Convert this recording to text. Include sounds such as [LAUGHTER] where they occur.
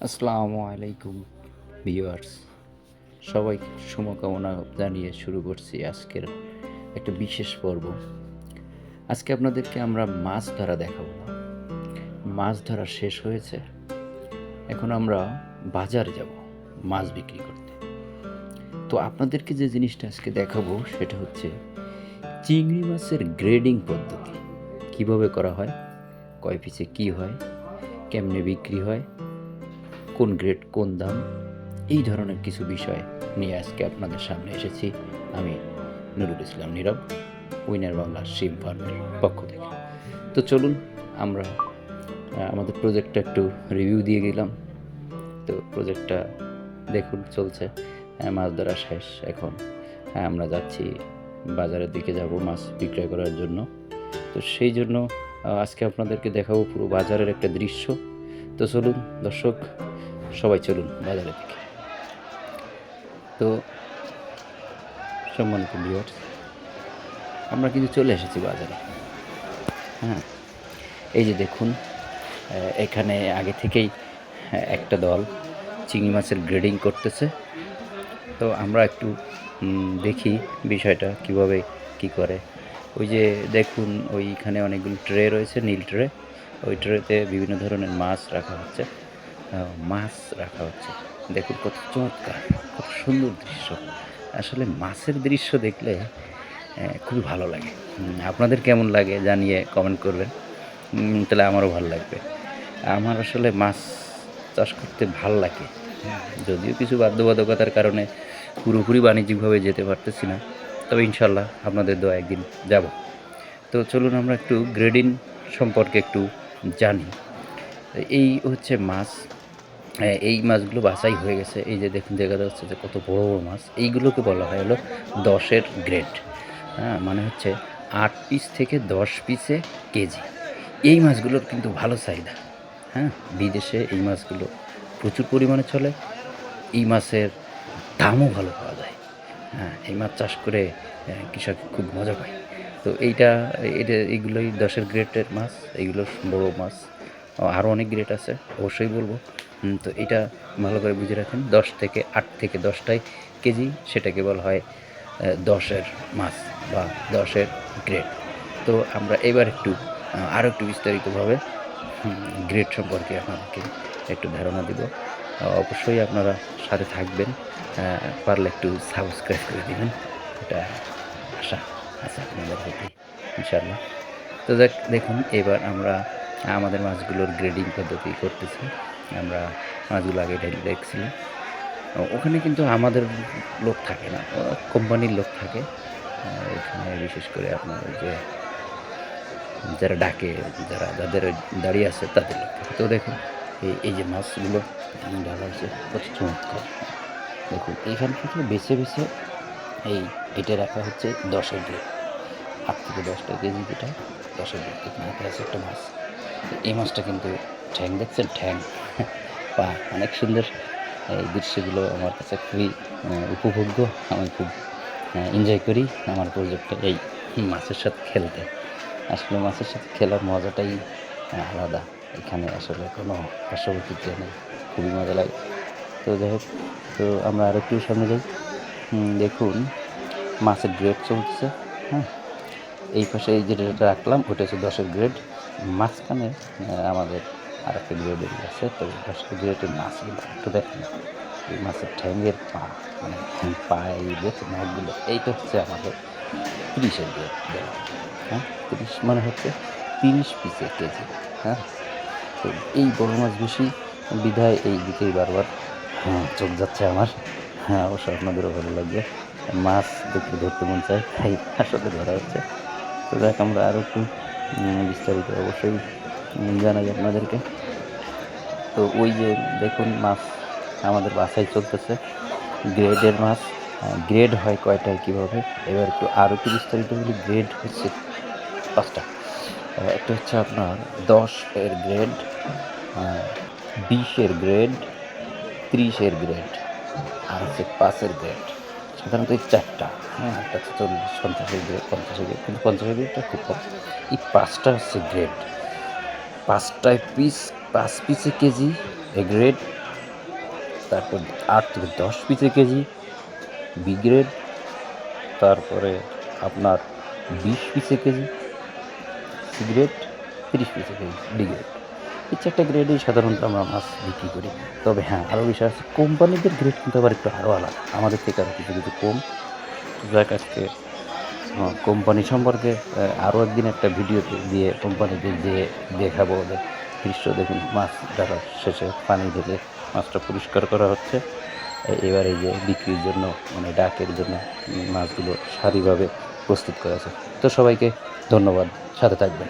আসসালামু আলাইকুম ভিউয়ার্স। সবাই শুভকামনা জানিয়ে শুরু করছি আজকের একটা বিশেষ পর্ব। আজকে আপনাদেরকে আমরা মাছ ধরা দেখাবো। না মাছ ধরা শেষ হয়েছে। এখন আমরা বাজার যাব মাছ বিক্রি করতে। তো আপনাদেরকে যে জিনিসটা আজকে দেখাবো সেটা হচ্ছে চিংড়ি মাছের গ্রেডিং পদ্ধতি। কীভাবে করা হয়? কয় পিসে কি হয়? কেমনে বিক্রি হয়? কোন গ্রেড, কোন দাম, এই ধরনের কিছু বিষয় নিয়ে আজকে আপনাদের সামনে এসেছি। আমি নুরুল ইসলাম নীরব, উইনার বাংলা শিম ফার্মের পক্ষ থেকে। তো চলুন, আমরা আমাদের প্রজেক্টটা একটু রিভিউ দিয়ে গেলাম তো প্রজেক্টটা দেখুন, চলছে মাছ ধরা শেষ এখন। আমরা যাচ্ছি বাজারের দিকে যাব মাছ বিক্রয় করার জন্য। তো সেই জন্য আজকে আপনাদেরকে দেখাবো পুরো বাজারের একটা দৃশ্য। তো চলুন, দর্শক সবাই চলুন বাজারের দিকে। তো, সম্মানিত ভিউয়ার্স আমরা কিন্তু চলে এসেছি বাজারে। হ্যাঁ এই যে দেখুন এখানে আগে থেকেই একটা দল চিংড়ি মাছের গ্রেডিং করতেছে। তো আমরা একটু দেখি বিষয়টা কীভাবে কি করে। ওই যে দেখুন, ওইখানে অনেকগুলো ট্রে রয়েছে, নীল ট্রে ওই ট্রেতে বিভিন্ন ধরনের মাছ রাখা হচ্ছে। মাছ রাখা হচ্ছে। দেখুন কত চমৎকার, কত সুন্দর দৃশ্য। আসলে মাছের দৃশ্য দেখলে খুবই ভালো লাগে। আপনাদের কেমন লাগে জানিয়ে কমেন্ট করবেন। তাহলে আমারও ভালো লাগবে। আমার আসলে মাছ চাষ করতে ভালো লাগে। যদিও কিছু বাধ্যবাধকতার কারণে পুরোপুরি বাণিজ্যিকভাবে যেতে পারতেছি না, তবে ইনশাল্লাহ আপনাদের দোয়া একদিন যাব। তো চলুন আমরা একটু গ্রেডিং সম্পর্কে একটু জানি। এই হচ্ছে মাছ। এই মাছগুলো বাছাই হয়ে গেছে। এই যে দেখুন, দেখা যাচ্ছে যে কত বড় বড় মাছ। এইগুলোকে বলা হয় হলো দশের গ্রেড। হ্যাঁ মানে হচ্ছে আট পিস থেকে দশ পিসে কেজি। এই মাছগুলোর কিন্তু ভালো চাহিদা। হ্যাঁ বিদেশে এই মাছগুলো প্রচুর পরিমাণে চলে। এই মাছের দামও ভালো পাওয়া যায়। হ্যাঁ এই মাছ চাষ করে কৃষক খুব মজা পায়। তো এইটা এটা এইগুলোই দশের গ্রেডের মাছ এইগুলো বড় মাছ। আরও অনেক গ্রেড আছে, অবশ্যই বলব। তো এটা ভালো করে বুঝে রাখেন, দশ থেকে আট থেকে দশটাই কেজি সেটাকে বলা হয় দশের মাছ বা দশের গ্রেড তো আমরা এবার একটু আরও একটু বিস্তারিতভাবে গ্রেড সম্পর্কে আপনাদেরকে একটু ধারণা দিব। অবশ্যই আপনারা সাথে থাকবেন পারলে একটু সাবস্ক্রাইব করে দিবেন। এটা আশা আছে আপনাদের প্রতি ইনশাল্লাহ তো দেখ দেখুন, এবার আমরা আমাদের মাছগুলোর গ্রেডিং পদ্ধতি করতেছি। আমরা মাছগুলো আগে দেখছিলাম। ওখানে কিন্তু আমাদের লোক থাকে না কোম্পানির লোক থাকে। এখানে বিশেষ করে আপনার যে যারা ডাকে, যারা যাদের দাঁড়িয়ে আছে তাদের লোক থাকে। তো দেখুন, এই এই যে মাছগুলো ঢালা হয়েছে, কত চমৎকার। দেখুন এইখান থেকে বেছে বেছে এই এটা রাখা হচ্ছে দশের গ্রেড আট থেকে দশটা কেজি যেটা, দশের গ্রেড এখানে আছে একটা মাছ। এই মাছটা কিন্তু ঠ্যাং, দেখছেন? ঠ্যাং। [LAUGHS] পা অনেক সুন্দর। এই দৃশ্যগুলো আমার কাছে খুবই উপভোগ্য। আমি খুব এনজয় করি আমার প্রজেক্টে এই মাছের সাথে খেলতে। আসলে মাছের সাথে খেলার মজাটাই আলাদা। এখানে আসলে কোনো পার্শ্ববর্তীতে নেই। খুবই মজা লাগে। তো যাই হোক, তো আমরা আর একটু সামনে যাই। দেখুন, মাছের গ্রেড চলছে হ্যাঁ? এই পাশে এই যেটা রাখলাম, ওটা হচ্ছে দশের গ্রেড মাঝখানে আমাদের আর একটা বেরিয়ে আছে তো গ্রেডের মাছগুলো একটু দেখেন। এই মাছের ঠ্যাঙ্গের পা মানে পা এই দেখে নখগুলো এইটা হচ্ছে আমাদের তিরিশের গ্রেড হ্যাঁ? তিরিশ মানে হচ্ছে তিরিশ পিসের কেজি হ্যাঁ? তো এই বড় মাছ বেশি বিধায় এই দিকেই বারবার হ্যাঁ চোখ যাচ্ছে আমার। হ্যাঁ অবশ্যই আপনাদেরও ভালো লাগবে। মাছ দেখতে ধরতে মন চায়, তাই আসলে ধরা হচ্ছে। তো দেখ আমরা আরও একটু বিস্তারিত অবশ্যই জানাই আপনাদেরকে। তো ওই যে দেখুন মাছ আমাদের বাসায় চলতেছে গ্রেডের মাছ। গ্রেড হয় কয়টায় কীভাবে? এবার একটু আরও কি বিস্তারিত বলি গ্রেড হচ্ছে পাঁচটা। একটা হচ্ছে আপনার দশ এর গ্রেড বিশের গ্রেড ত্রিশের গ্রেড আর হচ্ছে পাঁচের গ্রেড সাধারণত এই চারটা হ্যাঁ একটা হচ্ছে চল্লিশ পঞ্চাশের গ্রেড পঞ্চাশের গ্রেড কিন্তু পঞ্চাশের গ্রেডটা খুব কম। এই পাঁচটা হচ্ছে গ্রেড পাঁচটায় পিস পাঁচ পিসে কেজি এ গ্রেড তারপর আট থেকে দশ পিসে কেজি বি গ্রেড তারপরে আপনার বিশ পিসে কেজি সি গ্রেড তিরিশ পিসে কেজি ডি গ্রেড এই চারটা গ্রেডেই সাধারণত আমরা মাছ বিক্রি করি। তবে হ্যাঁ আরও বিষয় আছে, কোম্পানিদের গ্রেড কিন্তু আবার একটু আরও আলাদা। আমাদের থেকে আরও কিছু কিছু কম। যাক, আজকে কোম্পানি সম্পর্কে আরও একদিন একটা ভিডিও দিয়ে কোম্পানিতে দিয়ে দেখাবো ওদের দৃশ্য দেখুন মাছ ধরার শেষে পানি ঢেলে মাছটা পরিষ্কার করা হচ্ছে। এবার যে বিক্রির জন্য মানে ডাকের জন্য মাছগুলো সারিভাবে প্রস্তুত করা আছে তো সবাইকে ধন্যবাদ, সাথে থাকবেন।